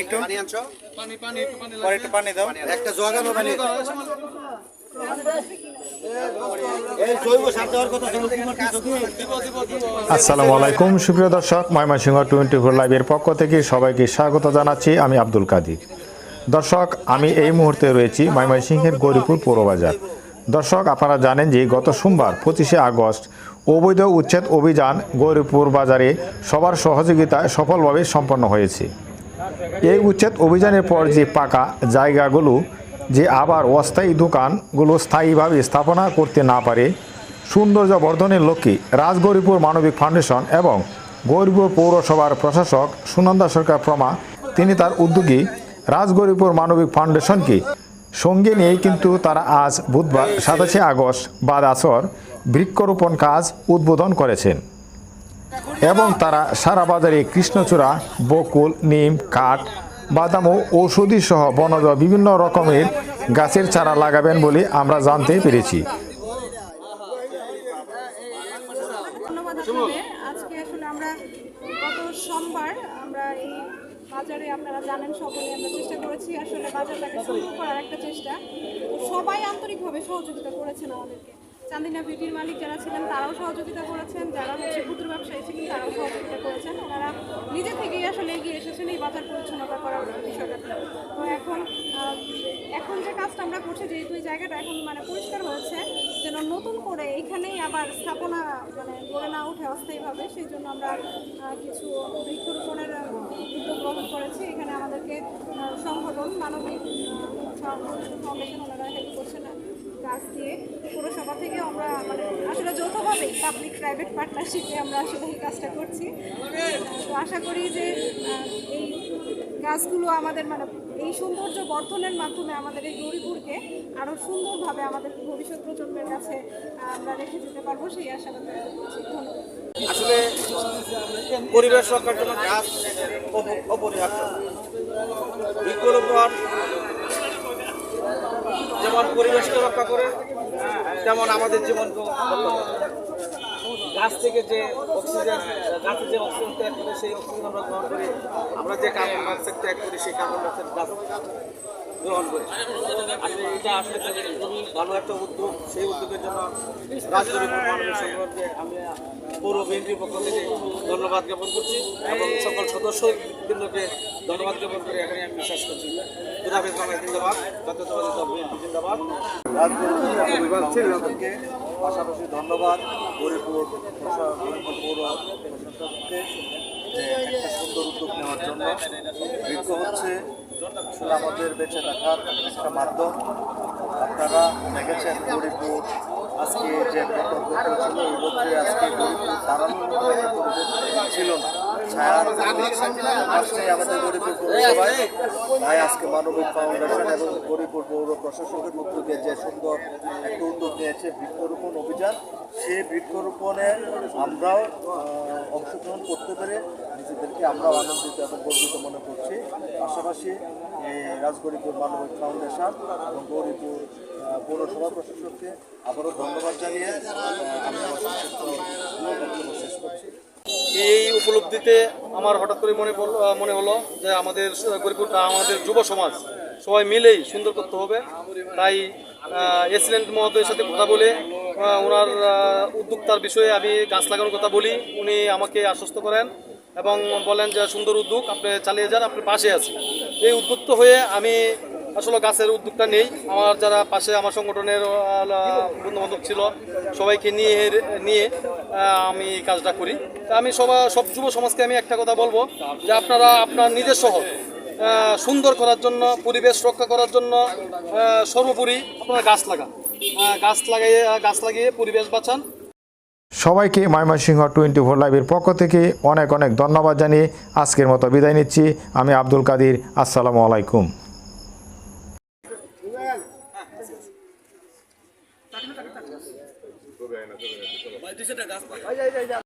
একটু? পরে পানি দাও। জগানো পানি? আসসালামু আলাইকুম সুপ্রিয় দর্শক ময়মনসিংহ টোয়েন্টি ফোর লাইভের পক্ষ থেকে সবাইকে স্বাগত জানাচ্ছি। আমি আব্দুল কাদির। দর্শক আমি এই মুহূর্তে রয়েছি ময়মনসিংহের গৌরীপুর পৌরবাজার। দর্শক আপনারা জানেন যে গত সোমবার পঁচিশে আগস্ট অবৈধ উচ্ছেদ অভিযান গৌরীপুর বাজারে সবার সহযোগিতায় সফলভাবে সম্পন্ন হয়েছে। এই উচ্ছেদ অভিযানের পর যে পাকা জায়গাগুলো, যে আবার অস্থায়ী দোকানগুলো স্থায়ীভাবে স্থাপনা করতে না পারে সৌন্দর্য বর্ধনের লক্ষ্যে রাজগৌরীপুর মানবিক ফাউন্ডেশন এবং গৌরীপুর পৌরসভার প্রশাসক সুনন্দা সরকার প্রমা, তিনি তার উদ্যোগী রাজগৌরীপুর মানবিক ফাউন্ডেশনকে সঙ্গে নিয়ে কিন্তু তারা আজ বুধবার সাতাশে আগস্ট বাদ আসর বৃক্ষরোপণ কাজ উদ্বোধন করেছেন। এবং তারা সারা বাজারে কৃষ্ণচূড়া, বকুল, নিম কাঠ বাদাম ও ঔষধি সহ বনজ বিভিন্ন রকমের গাছের চারা লাগাবেন বলে আমরা জানতে পেরেছি। সবাই আন্তরিকভাবে সহযোগিতা করেছেন আমাদেরকে। চান্দিনা বিউটির মালিক যারা ছিলেন, তারাও সহযোগিতা করেছেন। যারা হচ্ছে ক্ষুদ্র ব্যবসায়ী ছিলেন, তারাও সহযোগিতা করেছেন। ওনারা নিজে থেকেই আসলে এগিয়ে এসেছেন এই বাজার পরিচ্ছন্নতা করার বিষয়টা তো এখন এখন যে কাজটা আমরা করছি, যেহেতু এই জায়গাটা এখন মানে পরিষ্কার হয়েছে, যেন নতুন করে এইখানেই আবার স্থাপনা মানে গড়ে না ওঠে অস্থায়ীভাবে, সেই জন্য আমরা কিছু বৃক্ষরোপণের উদ্যোগ গ্রহণ করেছি। এখানে আমাদেরকে সংগঠন, মানবিক ফাউন্ডেশন ওনারা হেল্প করছেন। গাছ দিয়ে পৌরসভা থেকে আমরা মানে আসলে যৌথভাবে পাবলিক প্রাইভেট পার্টনারশিপে আমরা আসলে এই কাজটা করছি। তো আশা করি যে এই গাছগুলো আমাদের মানে এই সৌন্দর্য বর্ধনের মাধ্যমে আমাদের এই গৌরীপুরকে আরও সুন্দরভাবে আমাদের ভবিষ্যৎ প্রজন্মের কাছে আমরা রেখে যেতে পারব সেই আশাবাদ আসলে পরিবেশ রক্ষার জন্য গাছ অপরিহার্য বৃক্ষরোপণ যেমন পরিবেশকে রক্ষা করে, তেমন আমাদের জীবনকে গাছ থেকে যে অক্সিজেন গাছের যে অক্সিজেন ত্যাগ করে, সেই অক্সিজেন আমরা গ্রহণ করি। আমরা যে কার্বন ডাইঅক্সাইড ত্যাগ করি, সেই কার্বন ডাইঅক্সাইড গাছ গ্রহণ করি আসলে এটা আসলে খুবই ভালো একটা উদ্যোগ। সেই উদ্যোগের জন্য মানবিক সংগঠনকে আমি পৌর বিএনপির পক্ষ থেকে ধন্যবাদ জ্ঞাপন করছি এবং সকল সদস্যবৃন্দকে ধন্যবাদ জ্ঞাপন করে এখানে আমি বিশ্বাস করছি। খুদাফিজ বাংলা জিন্দাবাদ। জাতীয়তাবাদী পাশাপাশি ধন্যবাদ গরিপুর প্রশা- পৌর প্রশাসককে একটা সুন্দর উদ্যোগ নেওয়ার জন্য। বৃক্ষ হচ্ছে আসলে আমাদের বেঁচে থাকার একটা মাধ্যম। আপনারা দেখেছেন গরিবপুর। আজকে যে প্রকল্প ছিল ওই মধ্যে আজকে গরিবপুর দাঁড়ানোর ছিল না। আমাদের গরিপুর পৌরসভায় আজকে মানবিক ফাউন্ডেশন এবং গরিপুর পৌর প্রশাসকের উদ্যোগে যে সুন্দর একটা উদ্যোগ বৃক্ষরোপণ অভিযান সেই বৃক্ষরোপণে আমরাও অংশগ্রহণ করতে পেরে নিজেদেরকে আমরাও আনন্দিত এবং গর্বিত মনে করছি। পাশাপাশি রাজগরিপুর মানবিক ফাউন্ডেশন এবং গৌরীপুর পৌরসভা প্রশাসককে আবারও ধন্যবাদ জানিয়ে আমার উপলব্ধিতে আমার হঠাৎ করে মনে পড়ল মনে হলো যে আমাদের গরিবটা আমাদের যুব সমাজ সবাই মিলেই সুন্দর করতে হবে। তাই এসিডেন্ট মহোদয়ের সাথে কথা বলে ওনার উদ্যোক্তার বিষয়ে আমি গাছ লাগানোর কথা বলি। উনি আমাকে আশ্বস্ত করেন এবং বলেন যে সুন্দর উদ্যোগ, আপনি চালিয়ে যান আপনার পাশে আছি এই উদ্যুক্ত হয়ে আমি আসলে গাছের উদ্যোগটা নেই। আমার যারা পাশে আমার সংগঠনের বন্ধু বান্ধব ছিল, সবাইকে নিয়ে নিয়ে আমি কাজটা করি। তা আমি সবা, সব যুব সমাজকে আমি একটা কথা বলব, যে আপনারা আপনার নিজের শহর সুন্দর করার জন্য, পরিবেশ রক্ষা করার জন্য সর্বোপরি আপনারা গাছ লাগান। গাছ লাগাইয়ে গাছ লাগিয়ে পরিবেশ বাঁচান। সবাইকে ময়মনসিংহ টোয়েন্টি ফোর লাইভের পক্ষ থেকে অনেক অনেক ধন্যবাদ জানিয়ে আজকের মতো বিদায় নিচ্ছি। আমি আব্দুল কাদির, আসসালামু আলাইকুম। চলে আয় না চলে আয়